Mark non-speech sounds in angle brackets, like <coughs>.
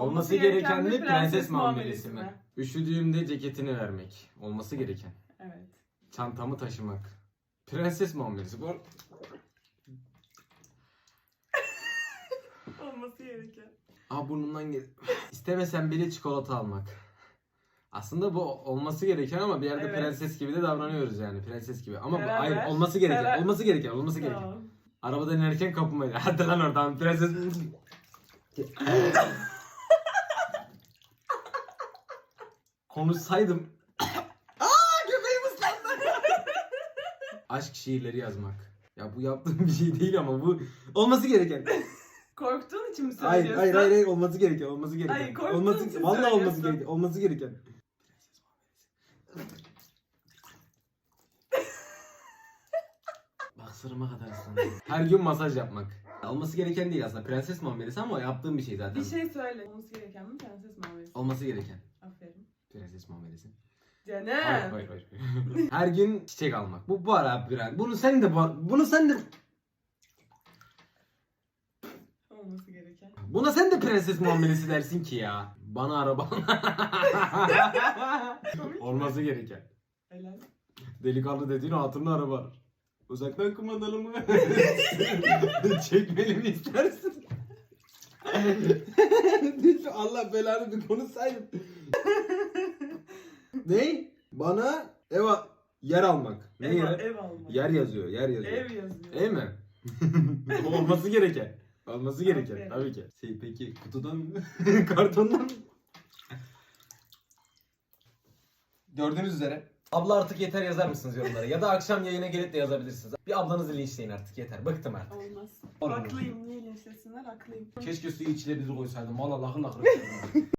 Olması gereken mi prenses muamelesi mi? Üşüdüğümde ceketini vermek. Olması gereken. Evet. Çantamı taşımak. Prenses muamelesi. Bu <laughs> Olması gereken. Aa burnumdan gel. <laughs> İstemesen bile çikolata almak. Aslında bu olması gereken ama bir yerde Evet. prenses gibi de davranıyoruz yani prenses gibi. Ama bu, Beraber. hayır olması gereken. Beraber. Olması gereken. Olması gereken. Tamam. Arabada inerken kapıma <laughs> Hadi lan oradan prenses. Konuşsaydım. <coughs> Aa köpeğim ıslandı. <laughs> Aşk şiirleri yazmak. Ya bu yaptığım bir şey değil ama bu olması gereken. Korktuğun için mi söylüyorsun? Hayır hayır hayır, hayır olması gereken olması gereken. Hayır, korktuğun olması için vallahi olması söylüyorsun. gereken olması gereken. Bak sırıma kadar ıslandı. Her gün masaj yapmak. Olması gereken değil aslında. Prenses muamelesi ama yaptığım bir şey zaten. Bir şey söyle. Olması gereken mi prenses muamelesi? Olması gereken. Prenses muamelesi. Canım. Hayır hayır hayır. <laughs> Her gün çiçek almak. Bu bu ara bir Bunu sen de bu- bunu sen de Olması gereken. Buna sen de prenses muamelesi dersin ki ya. Bana araba. <laughs> Komik. Olması gereken. Helal. Delikanlı dediğin hatırlı araba. Uzaktan kumandalı mı? <laughs> Çekmeli mi istersin? Allah belanı bir konuşsaydın. Ne? Bana ev al- yer almak. Ne Ev, yer? ev almak. Yer yazıyor, yer yazıyor. Ev yazıyor. Ev mi? <laughs> Olması gereken. Olması gereken Aferin. tabii ki. Şey peki kutudan mı? <laughs> <laughs> Kartondan mı? Gördüğünüz üzere. Abla artık yeter yazar mısınız yorumlara? Ya da akşam yayına gelip de yazabilirsiniz. Bir ablanızı linçleyin artık yeter. Bıktım artık. Olmaz. Haklıyım. Niye linçlesinler? Haklıyım. Keşke suyu içilebilir koysaydım. Valla lakır lakır.